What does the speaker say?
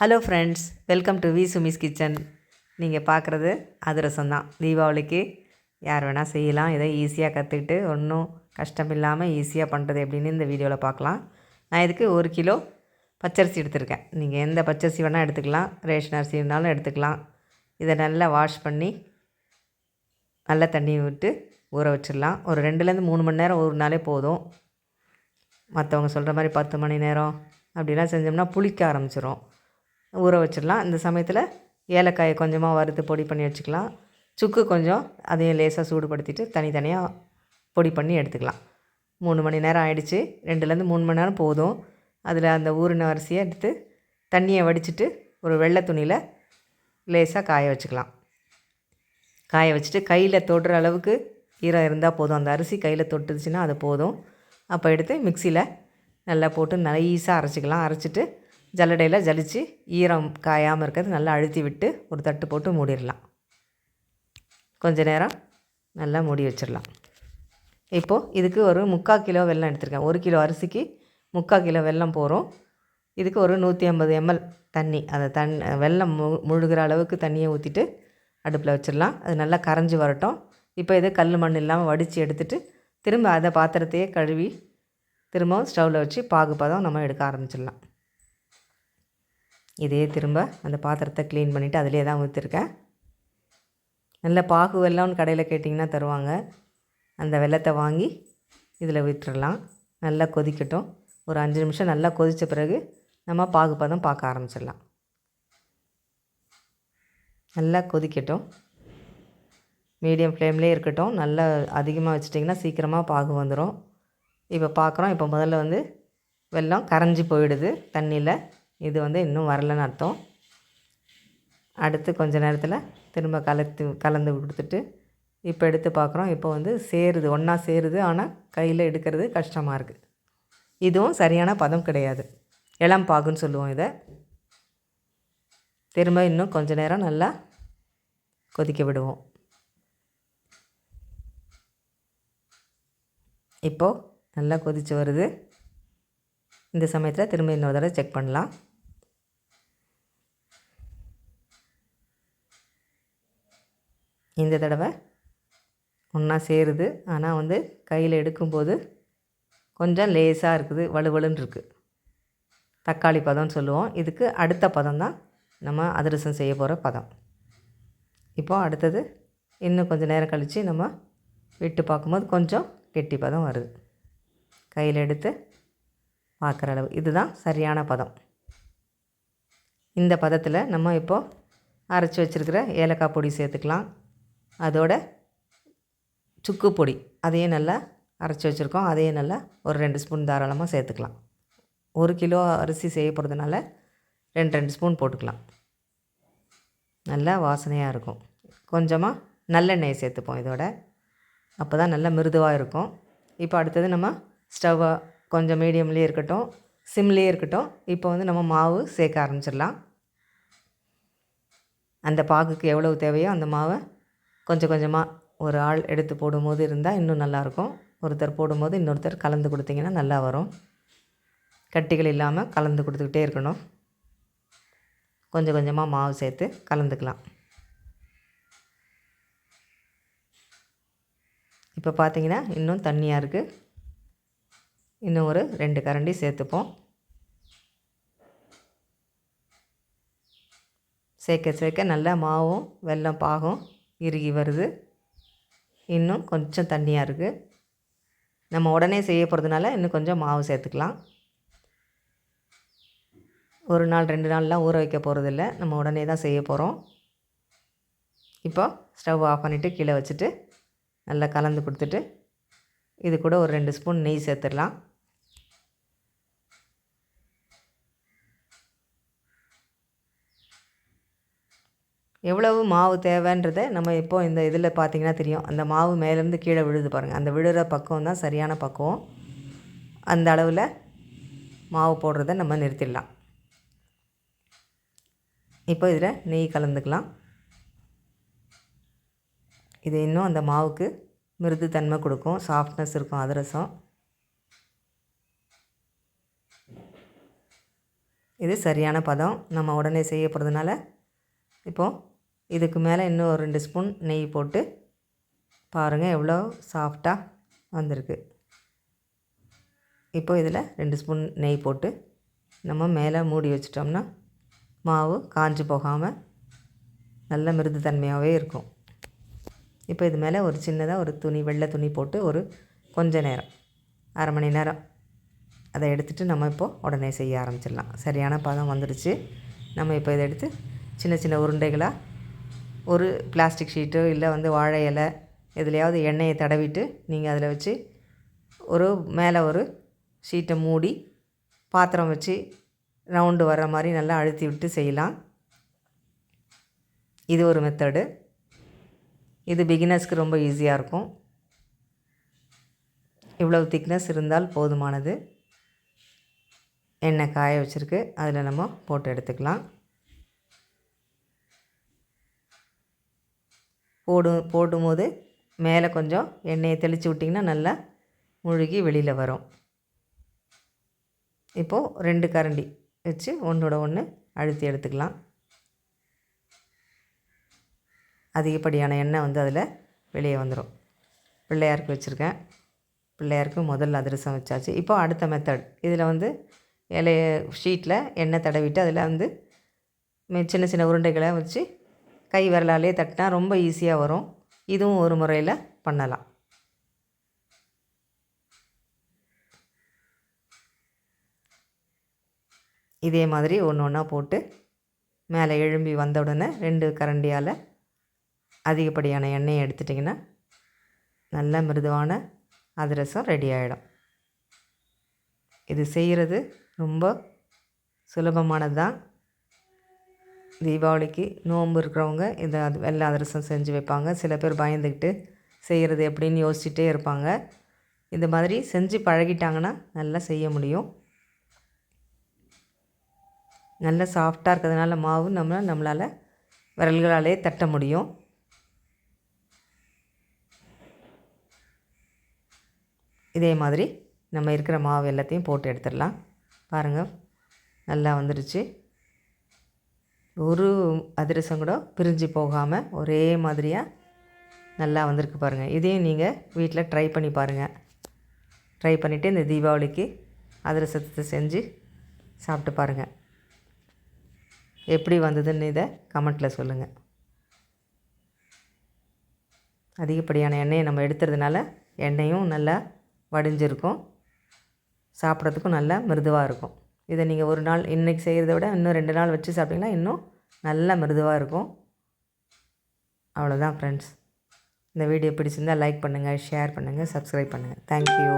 Hello friends welcome to V Sumi's kitchen நீங்கள் பார்க்குறது அதிரசம் தான் தீபாவளிக்கு யார் வேணால் செய்யலாம். இதை ஈஸியாக கற்றுக்கிட்டு ஒன்றும் கஷ்டம் இல்லாமல் ஈஸியாக பண்ணுறது எப்படின்னு இந்த வீடியோவில் பார்க்கலாம் நான் இதுக்கு ஒரு கிலோ பச்சரிசி எடுத்திருக்கேன். நீங்கள் எந்த பச்சரிசி வேணால் எடுத்துக்கலாம். ரேஷன் அரிசி இருந்தாலும் எடுத்துக்கலாம். இதை நல்லா வாஷ் பண்ணி நல்லா தண்ணி விட்டு ஊற வச்சிடலாம். ஒரு ரெண்டுலேருந்து மூணு மணி நேரம் ஊறினாலே போதும். மற்றவங்க சொல்கிற மாதிரி பத்து மணி நேரம் அப்படிலாம் செஞ்சோம்னா புளிக்க ஆரம்பிச்சிரும். ஊற வச்சிடலாம். இந்த சமயத்தில் ஏலக்காயை கொஞ்சமாக வறுத்து பொடி பண்ணி வச்சுக்கலாம். சுக்கு கொஞ்சம் அதையும் லேசாக சூடுபடுத்திட்டு தனித்தனியாக பொடி பண்ணி எடுத்துக்கலாம். மூணு மணி நேரம் ஆயிடுச்சு. ரெண்டுலேருந்து மூணு மணி நேரம் போதும். அதில் அந்த ஊறின அரிசியை எடுத்து தண்ணியை வடிச்சிட்டு ஒரு வெள்ளை துணியில் லேசாக காய வச்சுக்கலாம். காய வச்சுட்டு கையில் தொடுற அளவுக்கு ஈரம் இருந்தால் போதும். அந்த அரிசி கையில் தொட்டுச்சுன்னா அது போதும். அப்போ எடுத்து மிக்சியில் நல்லா போட்டு நைஸாக அரைச்சிக்கலாம். அரைச்சிட்டு ஜல்லடையில் ஜலித்து ஈரம் காயாமல் இருக்கிறது நல்லா அழுத்தி விட்டு ஒரு தட்டு போட்டு மூடிடலாம். கொஞ்ச நேரம் நல்லா மூடி வச்சிடலாம். இப்போது இதுக்கு ஒரு முக்கால் கிலோ வெல்லம் எடுத்திருக்கேன். ஒரு கிலோ அரிசிக்கு முக்கால் கிலோ வெல்லம் போகிறோம் இதுக்கு ஒரு நூற்றி ஐம்பது எம்எல் தண்ணி அதை தண் வெள்ளம் மு முழுகிற அளவுக்கு தண்ணியை ஊற்றிட்டு அடுப்பில் வச்சிடலாம். அது நல்லா கரைஞ்சி வரட்டும். இப்போ இதை கல் மண் இல்லாமல் வடித்து எடுத்துகிட்டு திரும்ப அதை பாத்திரத்தையே கழுவி திரும்பவும் ஸ்டவ்வில் வச்சு பாகு பதம் நம்ம எடுக்க ஆரம்பிச்சிடலாம். இதே திரும்ப அந்த பாத்திரத்தை க்ளீன் பண்ணிவிட்டு அதிலே தான் ஊற்றிருக்கேன் நல்ல பாகு வெல்லம்னு கடையில் கேட்டிங்கன்னா தருவாங்க. அந்த வெல்லத்தை வாங்கி இதில் விட்டுறலாம். நல்லா கொதிக்கட்டும். ஒரு அஞ்சு நிமிஷம் நல்லா கொதித்த பிறகு நம்ம பாகு பதம் பார்க்க ஆரம்பிச்சிடலாம். நல்லா கொதிக்கட்டும். மீடியம் ஃப்ளேம்லேயே இருக்கட்டும். நல்லா அதிகமாக வச்சிட்டிங்கன்னா சீக்கிரமாக பாகு வந்துடும் இப்போ பார்க்குறோம் இப்போ முதல்ல வந்து வெல்லம் கரைஞ்சி போயிடுது தண்ணியில். இது வந்து இன்னும் வரலன்னு அர்த்தம். அடுத்து கொஞ்ச நேரத்தில் திரும்ப கலத்து கலந்து கொடுத்துட்டு இப்போ எடுத்து பார்க்குறோம் இப்போ வந்து சேருது ஒன்றா சேருது. ஆனால் கையில் எடுக்கிறது கஷ்டமாக இருக்குது இதுவும் சரியான பதம் கிடையாது. இளம் பாகுன்னு சொல்லுவோம் இதை. திரும்ப இன்னும் கொஞ்ச நேரம் நல்லா கொதிக்க விடுவோம். இப்போது நல்லா கொதித்து வருது. இந்த சமயத்தில் திரும்ப இன்னொரு தடவை செக் பண்ணலாம். இந்த தடவை ஒன்றா சேருது. ஆனால் வந்து கையில் எடுக்கும்போது கொஞ்சம் லேசாக இருக்குது வலுவலுன்னு இருக்குது தக்காளி பதம்னு சொல்லுவோம். இதுக்கு அடுத்த பதம் தான் நம்ம அதிரசம் செய்ய போகிற பதம். இப்போது அடுத்தது இன்னும் கொஞ்சம் நேரம் கழித்து நம்ம விட்டு பார்க்கும்போது கொஞ்சம் கெட்டி பதம் வருது. கையில் எடுத்து பார்க்குற அளவு. இதுதான் சரியான பதம். இந்த பதத்தில் நம்ம இப்போது அரைச்சி வச்சுருக்கிற ஏலக்காய் பொடி சேர்த்துக்கலாம். அதோட சுக்கு பொடி. அதையும் நல்லா அரைச்சி வச்சுருக்கோம். அதையும் நல்லா ஒரு ரெண்டு ஸ்பூன் தாராளமாக சேர்த்துக்கலாம். ஒரு கிலோ அரிசி செய்ய போகிறதுனால ரெண்டு ரெண்டு ஸ்பூன் போட்டுக்கலாம். நல்லா வாசனையாக இருக்கும். கொஞ்சமாக நல்லெண்ணெயை சேர்த்துப்போம் இதோட. அப்போ தான் நல்லா மிருதுவாக இருக்கும். இப்போ அடுத்தது நம்ம ஸ்டவ்வை கொஞ்சம் மீடியம்லேயே இருக்கட்டும். சிம்லேயே இருக்கட்டும். இப்போ வந்து நம்ம மாவு சேர்க்க ஆரம்பிச்சிடலாம். அந்த பாகுக்கு எவ்வளவு தேவையோ அந்த மாவை கொஞ்சம் கொஞ்சமாக ஒரு ஆள் எடுத்து போடும்போது இருந்தால் இன்னும் நல்லாயிருக்கும். ஒருத்தர் போடும்போது இன்னொருத்தர் கலந்து கொடுத்தீங்கன்னா நல்லா வரும். கட்டிகள் இல்லாமல் கலந்து கொடுத்துக்கிட்டே இருக்கணும். கொஞ்சம் கொஞ்சமாக மாவு சேர்த்து கலந்துக்கலாம். இப்போ பார்த்தீங்கன்னா இன்னும் தண்ணியாக இருக்குது இன்னும் ஒரு ரெண்டு கரண்டி சேர்த்துப்போம். சேர்க்க சேர்க்க நல்லா மாவும் வெல்லம் பாகும். இறுகி வருது. இன்னும் கொஞ்சம் தண்ணியாக இருக்குது நம்ம உடனே செய்ய போகிறதுனால இன்னும் கொஞ்சம் மாவு சேர்த்துக்கலாம். ஒரு நாள் ரெண்டு நாள்லாம் ஊற வைக்க போகிறதில்ல நம்ம உடனே தான் செய்ய போகிறோம் இப்போ ஸ்டவ் ஆஃப் பண்ணிவிட்டு கீழே வச்சுட்டு நல்லா கலந்து கொடுத்துட்டு இது கூட ஒரு ரெண்டு ஸ்பூன் நெய் சேர்த்துடலாம். எவ்வளவு மாவு தேவைன்றதை நம்ம இப்போ இந்த இதில் பார்த்திங்கன்னா தெரியும். அந்த மாவு மேலேருந்து கீழே விழுது பாருங்கள் அந்த விழுற பக்கம் தான் சரியான பக்குவம். அந்த அளவில் மாவு போடுறத நம்ம நிறுத்திடலாம். இப்போ இதில் நெய் கலந்துக்கலாம். இது இன்னும் அந்த மாவுக்கு மிருது தன்மை கொடுக்கும். சாஃப்ட்னஸ் இருக்கும் அதிரசம். இது சரியான பதம். நம்ம உடனே செய்ய போகிறதுனால இப்போது இதுக்கு மேலே இன்னும் ஒரு ரெண்டு ஸ்பூன் நெய் போட்டு பாருங்கள் எவ்வளோ சாஃப்டாக வந்திருக்கு. இப்போ இதில் ரெண்டு ஸ்பூன் நெய் போட்டு நம்ம மேலே மூடி வச்சிட்டோம்னா மாவு காஞ்சி போகாமல் நல்ல மிருது தன்மையாகவே இருக்கும். இப்போ இது மேலே ஒரு சின்னதாக ஒரு துணி வெள்ளை துணி போட்டு ஒரு கொஞ்ச நேரம் அரை மணி நேரம் அதை எடுத்துகிட்டு நம்ம இப்போது உடனே செய்ய ஆரம்பிச்சிடலாம். சரியான பதம் வந்துடுச்சு நம்ம இப்போ இதை எடுத்து சின்ன சின்ன உருண்டைகளாக ஒரு பிளாஸ்டிக் ஷீட்டோ இல்லை வந்து வாழை இலை எதுலையாவது எண்ணெயை தடவிட்டு நீங்கள் அதில் வச்சு ஒரு மேலே ஒரு ஷீட்டை மூடி பாத்திரம் வச்சு ரவுண்டு வர்ற மாதிரி நல்லா அழுத்தி விட்டு செய்யலாம். இது ஒரு மெத்தடு இது பிகினர்ஸ்க்கு ரொம்ப ஈஸியாக இருக்கும். இவ்வளவு திக்னஸ் இருந்தால் போதுமானது. எண்ணெய் காய வச்சுருக்கு. அதில் நம்ம போட்டு எடுத்துக்கலாம். போடும் போடும்போது மேலே கொஞ்சம் எண்ணெயை தெளித்து விட்டிங்கன்னா நல்லா முழுகி வெளியில் வரும். இப்போது ரெண்டு கரண்டி வச்சு ஒன்றோட ஒன்று அழுத்தி எடுத்துக்கலாம். அதிகப்படியான எண்ணெய் வந்து அதில் வெளியே வந்துடும் பிள்ளையாருக்கு வச்சுருக்கேன். பிள்ளையாருக்கு முதல் அதிரசம் வச்சாச்சு. இப்போ அடுத்த மெத்தட் இதில் வந்து இலைய ஷீட்டில் எண்ணெய் தடவிட்டு அதில் வந்து மெ- சின்ன சின்ன உருண்டைகளை வச்சு கை விரலாலே தட்டினா ரொம்ப ஈஸியாக வரும். இதுவும் ஒரு முறையில் பண்ணலாம். இதே மாதிரி ஒன்று ஒன்றா போட்டு மேலே எழும்பி வந்த உடனே ரெண்டு கரண்டியால் அதிகப்படியான எண்ணெயை எடுத்துட்டிங்கன்னா நல்ல மிருதுவான அதிரசம் ரெடி ஆகிடும் இது செய்கிறது ரொம்ப சுலபமானது தான் தீபாவளிக்கு நோன்பு இருக்கிறவங்க இந்த அது வெள்ளை அதிரசம் செஞ்சு வைப்பாங்க. சில பேர் பயந்துக்கிட்டு செய்கிறது எப்படின்னு யோசிச்சுட்டே இருப்பாங்க. இந்த மாதிரி செஞ்சு பழகிட்டாங்கன்னா நல்லா செய்ய முடியும். நல்லா சாஃப்டாக இருக்கிறதுனால மாவு நம்ம நம்மளால் விரல்களாலே தட்ட முடியும். இதே மாதிரி நம்ம இருக்கிற மாவு எல்லாத்தையும் போட்டு எடுத்துடலாம். பாருங்கள் நல்லா வந்துடுச்சு. ஒரு அதிரசம் கூட பிரிஞ்சு போகாமல் ஒரே மாதிரியாக நல்லா வந்திருக்கு பாருங்கள் இதையும் நீங்கள் வீட்டில் ட்ரை பண்ணி பாருங்கள் ட்ரை பண்ணிவிட்டு இந்த தீபாவளிக்கு அதிரசத்தை செஞ்சு சாப்பிட்டு பாருங்கள் எப்படி வந்ததுன்னு இதை கமெண்ட்டில் சொல்லுங்கள் அதிகப்படியான எண்ணெயை நம்ம எடுத்துறதுனால எண்ணெயும் நல்லா வடிஞ்சிருக்கும். சாப்பிட்றதுக்கும் நல்லா மிருதுவாக இருக்கும். இதை நீங்கள் ஒரு நாள் இன்றைக்கி செய்கிறத விட இன்னும் ரெண்டு நாள் வச்சு சாப்பிட்டிங்கன்னா இன்னும் நல்லா மிருதுவாக இருக்கும். அவ்வளோதான் ஃப்ரெண்ட்ஸ் இந்த வீடியோ பிடிச்சிருந்தால் லைக் பண்ணுங்கள் ஷேர் பண்ணுங்கள் சப்ஸ்கிரைப் பண்ணுங்கள் தேங்க்யூ